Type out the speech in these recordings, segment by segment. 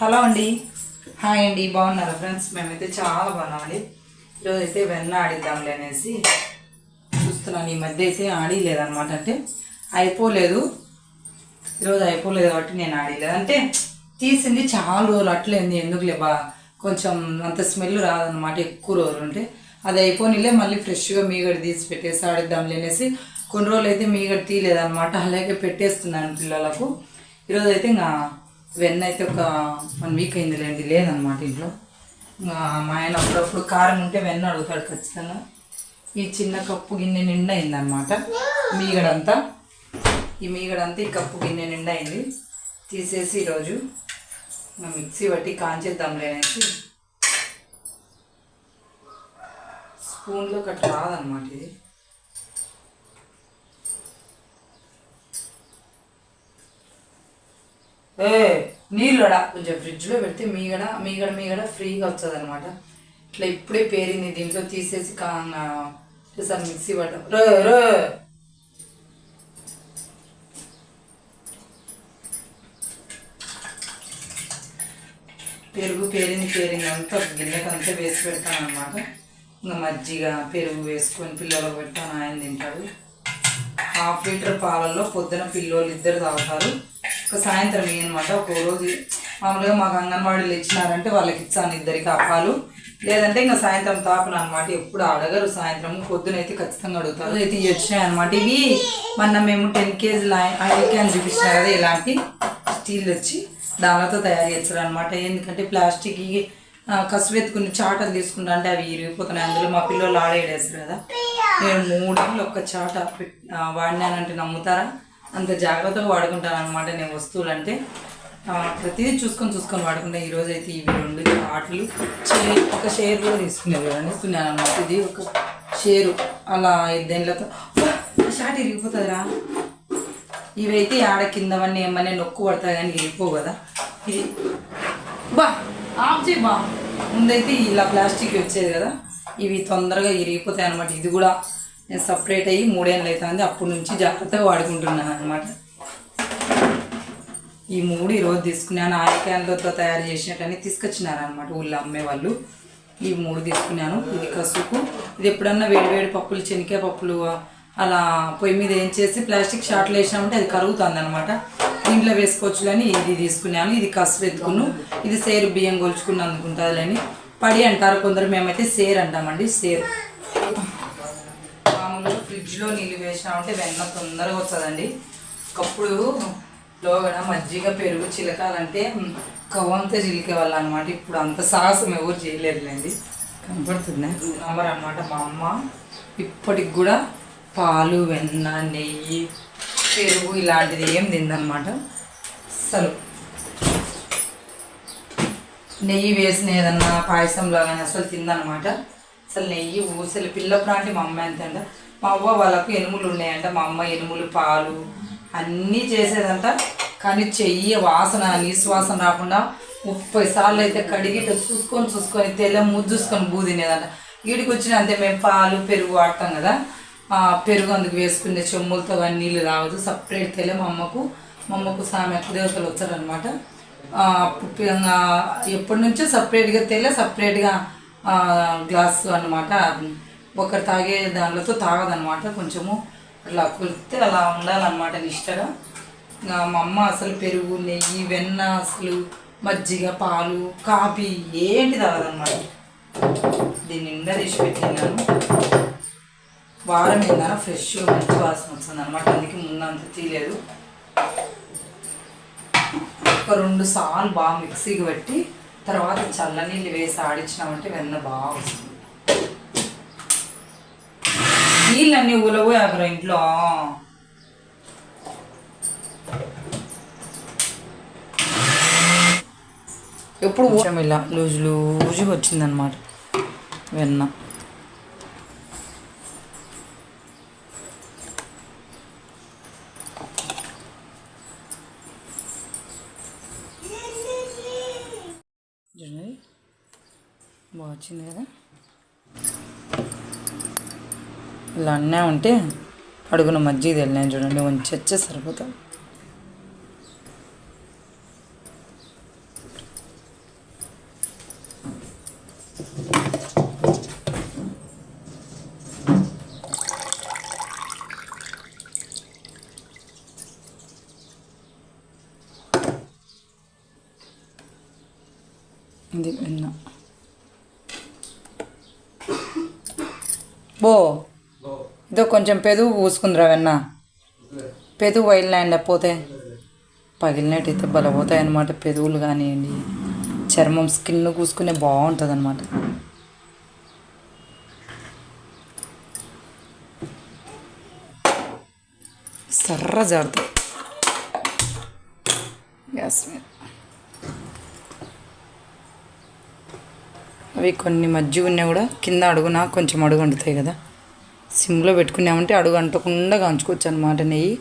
Hello అండి. Hi అండి బాగున్నారా ఫ్రెండ్స్? మేమైతే చాలా బాగున్నామండి. ఈరోజు అయితే వెన్న ఆడిద్దాంలే అనేసి చూస్తున్నాను. ఈ మధ్య అయితే ఆడిలేదనమాట అంటే అయిపోలేదు. ఈరోజు అయిపోలేదు కాబట్టి నేను ఆడలేదు. అంటే తీసింది చాలా రోజులు అట్లేంది. ఎందుకులే బా? కొంచెం అంత స్మెల్ రాదనమాట ఎక్కువ రోజులు ఉంటే. అది అయిపోనిలే మళ్ళీ ఫ్రెష్గా మీగడ తీసి పెట్టేసి ఆడిద్దాంలే అనేసి కొన్ని రోజులు అయితే మీగడ తీయలేదనమాట అలాగే పెట్టేస్తున్నాను పిల్లలకు. ఈరోజు అయితే ఇంకా వెన్న అయితే ఒక వన్ వీక్ అయింది లేండి లేదనమాట ఇంట్లో మా ఆయన అప్పుడప్పుడు కారం ఉంటే వెన్న అడుగుతాడు ఖచ్చితంగా. ఈ చిన్న కప్పు గిన్నె నిండా అయిందనమాట మీగడంతా. ఈ మీగడంతా ఈ కప్పు గిన్నె నిండా అయింది. తీసేసి ఈరోజు మిక్సీ పట్టి కాంచేద్దాంలేనేసి స్పూన్లో కట్ రాదనమాట ఇది. ఏ నీళ్ళడా? కొంచెం ఫ్రిడ్జ్లో పెడితే మీగడ మీగడ మీగడ ఫ్రీగా వస్తుంది అనమాట ఇట్లా ఇప్పుడే పేరింది దీంట్లో తీసేసి కా సార్ మిక్సీ పడ్డం. పెరుగు పేరింది పేరింది అంతా గిన్నెకి అంతా వేసి పెడతాను అనమాట ఇంకా మజ్జిగ పెరుగు వేసుకొని పిల్లలకు పెడతాను ఆయన తింటాడు. హాఫ్ లీటర్ పాలల్లో పొద్దున పిల్లోళ్ళు ఇద్దరు తాగుతారు. ఒక సాయంత్రం అనమాట ఒక రోజు మామూలుగా మాకు అంగన్వాడీలు ఇచ్చినారంటే వాళ్ళకి ఇచ్చాను ఇద్దరికి అప్పాలు. లేదంటే ఇంకా సాయంత్రం తాపను అనమాట ఎప్పుడు అడగరు సాయంత్రం పొద్దున అయితే ఖచ్చితంగా అడుగుతారు. అయితే ఇవి వచ్చినాయి అనమాట ఇవి మొన్న మేము టెన్ కేజీలు ఆయిల్ క్యాన్ చూపించినా కదా ఇలాంటి స్టీల్ వచ్చి దానితో తయారు చేస్తారు అనమాట ఎందుకంటే ప్లాస్టిక్ కసువెత్తుకుని చాటలు తీసుకుంటా అంటే అవి ఇరిగిపోతున్నాయి. అందులో మా పిల్లలు ఆడేడేస్తారు కదా. నేను మూడేళ్ళు ఒక్క చాట వాడినానంటే నమ్ముతారా? అంత జాగ్రత్తగా వాడుకుంటాను అనమాట నేను వస్తువులు అంటే ప్రతిదీ చూసుకొని చూసుకొని వాడుకుంటా. ఈరోజు అయితే ఇవి రెండు చాట్లు. చే ఒక షేర్ కూడా తీసుకునేది చూడండి అనమాట ఇది ఒక షేరు. అలా దేనిలతో షాట్ ఇరిగిపోతుందిరా. ఇవైతే ఆడ కిందవన్నీ ఏమన్నా నొక్కు పడతాయి కానీ ఇరిగిపోవు కదా. ఇది బా ఆఫ్ చేయి బా. ముందైతే ఇలా ప్లాస్టిక్ వచ్చేది కదా. ఇవి తొందరగా ఇరిగిపోతాయి అనమాట ఇది కూడా నేను సపరేట్ అయ్యి మూడేళ్ళు అవుతుంది అప్పటి నుంచి జాగ్రత్తగా వాడుకుంటున్నాను అనమాట ఈ మూడు ఈరోజు తీసుకున్నాను ఆయిల్ క్యాన్లతో తయారు చేసినట్టని తీసుకొచ్చినారు అనమాట ఊళ్ళో అమ్మే వాళ్ళు. ఈ మూడు తీసుకున్నాను. ఇది కసుపు. ఇది ఎప్పుడన్నా వేడివేడి పప్పులు చెనికాయ పప్పులు అలా పొయ్యి మీద ఏం చేసి ప్లాస్టిక్ షాట్లు వేసినామంటే అది కరుగుతుంది అనమాట ఇంట్లో వేసుకోవచ్చులని ఇది తీసుకున్నాను. ఇది కసుపు ఎత్తుకును. ఇది సేరు బియ్యం కొలుచుకుని అందుకుంటుందిలేని పడి అంటారు కొందరు. మేమైతే సేర్ అంటామండి. సేరు. ఫ్రిడ్జ్లో నీళ్ళు వేసినామంటే వెన్న తొందరగా వస్తుందండి. ఒకప్పుడు లోగడ మజ్జిగ పెరుగు చిలకాలంటే కవ్వంతా చిలికే వాళ్ళు అనమాట ఇప్పుడు అంత సాహసం ఎవరు చేయలేదులేండి కనపడుతుంది? నంబర్ అనమాట మా అమ్మ. ఇప్పటికి కూడా పాలు వెన్న నెయ్యి పెరుగు ఇలాంటిది ఏం తిందనమాట అసలు నెయ్యి వేసిన ఏదన్నా పాయసంలో కానీ అసలు తిందనమాట అసలు నెయ్యి ఊసలు. పిల్లప్పుడు అంటే మా అమ్మ ఎంత మా అవ్వ వాళ్ళకు ఎనుములు ఉన్నాయంట మా అమ్మ ఎనుములు పాలు అన్నీ చేసేదంట. కానీ చెయ్యి వాసన నిశ్వాసన రాకుండా ముప్పై సార్లు అయితే కడిగి చూసుకొని చూసుకొని తెల్ల ముద్దు చూసుకొని బూ తినేదంట. వీడికి వచ్చిన అంతే మేము పాలు పెరుగు వాడతాం కదా. పెరుగు అందుకు వేసుకునే చెమ్ములతో కానీ నీళ్ళు తాగదు సపరేట్ తెల్ల మా అమ్మకు మా అమ్మకు సామె దేవతలు వచ్చారనమాట ఎప్పటి నుంచో సపరేట్గా తెల్ల సపరేట్గా గ్లాస్ అనమాట ఒకరు తాగే దానిలతో తాగదనమాట కొంచెము అట్లా కొలిస్తే అలా ఉండాలన్నమాట నిష్టగా ఇంకా మా అమ్మ అసలు పెరుగు నెయ్యి వెన్న అసలు మజ్జిగ పాలు కాఫీ ఏంటి తాగదనమాట దీన్ని నిండా తీసి పెట్టినాను వారం ఏందన ఫ్రెష్గా మంచి వాసన వస్తుంది అనమాట అందుకే ముందంత తీయలేదు. ఒక రెండు సార్లు బాగా మిక్సీకి పెట్టి తర్వాత చల్లనీళ్ళు వేసి ఆడించినామంటే వెన్న బాగా వస్తుంది. నీళ్ళన్నీ ఉలవు అక్కడ ఇంట్లో. ఎప్పుడు ఇలా లూజు లూజుగా వచ్చిందనమాట వెన్న. బాగా వచ్చింది కదా? ఇలా అన్నా ఉంటే అడుగున మజ్జిగ తెలినాను చూడండి వంచి వచ్చే సరిపోతాం ఇది విన్నా. ఓ! ఇదో కొంచెం పెదువు పూసుకుందిరా వెన్న. పెదుగు లేకపోతే పోతే? పగిలినట్టయితే బలపోతాయి అన్నమాట పెదువులు కానివ్వండి చర్మం స్కిన్ కూసుకునే బాగుంటుంది అనమాట సర్ర జారుతాయి గ్యాస్ మీద. అవి కొన్ని మజ్జిగ ఉన్నా కూడా కింద అడుగునా కొంచెం అడుగు వండుతాయి కదా. సిమ్లో పెట్టుకున్నామంటే అడుగు అంటకుండా కాంచుకోవచ్చు అనమాట నెయ్యి.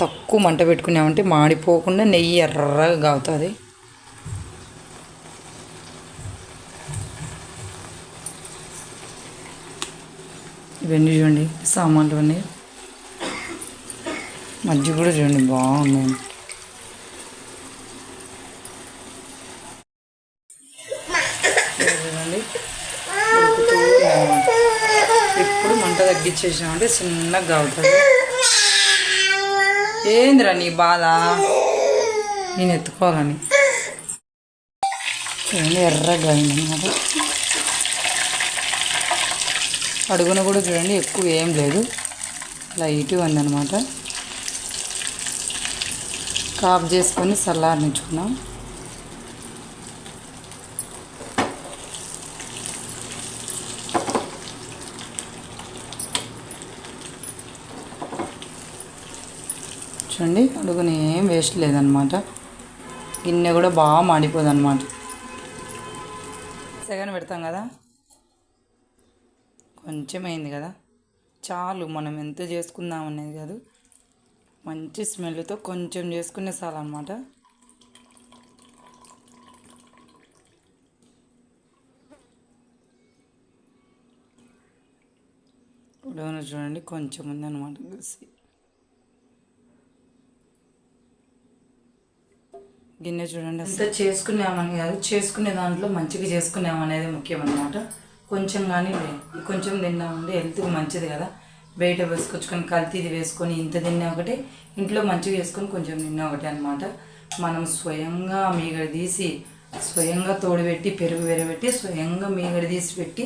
తక్కువ మంట పెట్టుకున్నామంటే మాడిపోకుండా నెయ్యి ఎర్రగా కాగుతుంది ఇవన్నీ చూడండి సామాన్లు అన్నీ మజ్జిగ కూడా చూడండి బాగున్నాయి. మంట చిన్నగా కావుతుంది ఏందిరా నీ బాధ? నేను ఎత్తుకోవాలని. చూడండి ఎర్రగా అయిందన్నమాట అడుగున కూడా చూడండి ఎక్కువ ఏం లేదు. లైట్గా ఉందన్నమాట. కాప్ చేసుకొని చల్లారనిచ్చుకున్నాం చూడండి. అడుగుని ఏం వేస్ట్ లేదనమాట. గిన్నె కూడా బాగా మాడిపోదు అనమాట సెగన్ పెడతాం కదా? కొంచెం అయింది కదా? చాలు మనం ఎంత చేసుకుందాం అనేది కాదు. మంచి స్మెల్తో కొంచెం చేసుకునే చాలన్నమాట అనమాట. చూడండి కొంచెం ఉంది అనమాట గసి గిన్నె చూడండి అంత చేసుకున్నామని కాదు చేసుకునే దాంట్లో మంచిగా చేసుకున్నామనేది ముఖ్యం అనమాట కొంచెం కానీ కొంచెం తిన్నామంటే హెల్త్కి మంచిది కదా. బయట వేసుకొచ్చుకొని కల్తీది వేసుకొని ఇంత తిన్నా ఒకటి ఇంట్లో మంచిగా వేసుకొని కొంచెం తిన్నా ఒకటి అనమాట మనం స్వయంగా మీగడ తీసి స్వయంగా తోడుపెట్టి పెరుగు వేరబెట్టి స్వయంగా మీగడ తీసి పెట్టి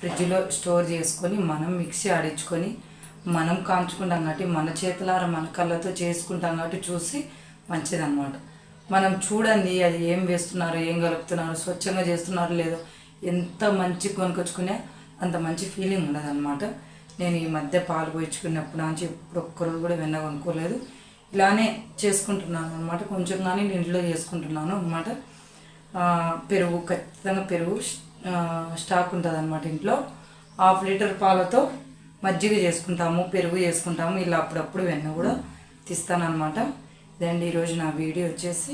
ఫ్రిడ్జ్లో స్టోర్ చేసుకొని మనం మిక్సీ ఆడించుకొని మనం కాంచుకుంటాం కాబట్టి మన చేతులార మన కళ్ళతో చేసుకుంటాం కాబట్టి చూసి మంచిదన్నమాట. మనం చూడండి అది ఏం వేస్తున్నారు ఏం కలుపుతున్నారు స్వచ్ఛంగా చేస్తున్నారు లేదో ఎంత మంచి కొనుకొచ్చుకునే అంత మంచి ఫీలింగ్ ఉండదనమాట నేను ఈ మధ్య పాలు పోయించుకున్నప్పుడు నుంచి ఇప్పుడు ఒక్కరోజు కూడా వెన్న కొనుక్కోలేదు. ఇలానే చేసుకుంటున్నాను అనమాట కొంచెం కానీ నేను ఇంట్లో చేసుకుంటున్నాను అనమాట పెరుగు ఖచ్చితంగా పెరుగు స్టాక్ ఉంటుంది అనమాట ఇంట్లో. హాఫ్ లీటర్ పాలతో మజ్జిగ చేసుకుంటాము పెరుగు చేసుకుంటాము ఇలా అప్పుడప్పుడు వెన్న కూడా తీస్తాను అనమాట ఇదండి ఈరోజు నా వీడియో వచ్చేసి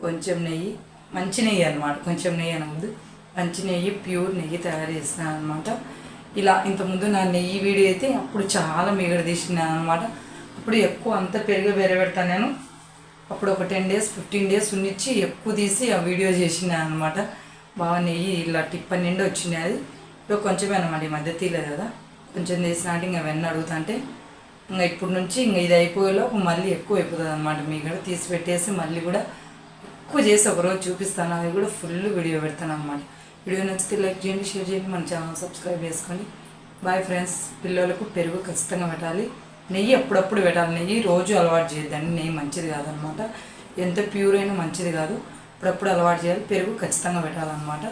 కొంచెం నెయ్యి మంచి నెయ్యి అనమాట కొంచెం నెయ్యి అనముందు మంచి నెయ్యి ప్యూర్ నెయ్యి తయారు చేస్తున్నాను అనమాట ఇలా ఇంతకుముందు నా నెయ్యి వీడియో అయితే అప్పుడు చాలా మిగడ తీసినాను అనమాట అప్పుడు ఎక్కువ అంత పెరుగు వేరే పెడతాను నేను. అప్పుడు ఒక టెన్ డేస్ ఫిఫ్టీన్ డేస్ ఉన్నిచ్చి ఎక్కువ తీసి ఆ వీడియో చేసినాను అనమాట బాగా నెయ్యి ఇలా టిప్ప నిండి వచ్చింది అది ఇప్పుడు కొంచెమే అనమాట ఈ మధ్య తీలేదు కదా. కొంచెం తీసినట్టు ఇంకా వెన్న అడుగుతుంటే ఇంకా ఇప్పుడు నుంచి ఇంకా ఇది అయిపోయేలోపు మళ్ళీ ఎక్కువ అయిపోతుంది అనమాట మీ కూడా తీసి పెట్టేసి మళ్ళీ కూడా ఎక్కువ చేసి ఒకరోజు చూపిస్తాను. అది కూడా ఫుల్ వీడియో పెడతాను అనమాట వీడియో నచ్చితే లైక్ చేయండి షేర్ చేయండి మన ఛానల్ సబ్స్క్రైబ్ చేసుకోండి బాయ్ ఫ్రెండ్స్ పిల్లలకు పెరుగు ఖచ్చితంగా పెట్టాలి. నెయ్యి అప్పుడప్పుడు పెట్టాలి. నెయ్యి రోజు అలవాటు చేయొద్దండి. నెయ్యి మంచిది కాదనమాట ఎంత ప్యూర్ అయినా మంచిది కాదు. అప్పుడప్పుడు అలవాటు చేయాలి. పెరుగు ఖచ్చితంగా పెట్టాలన్నమాట.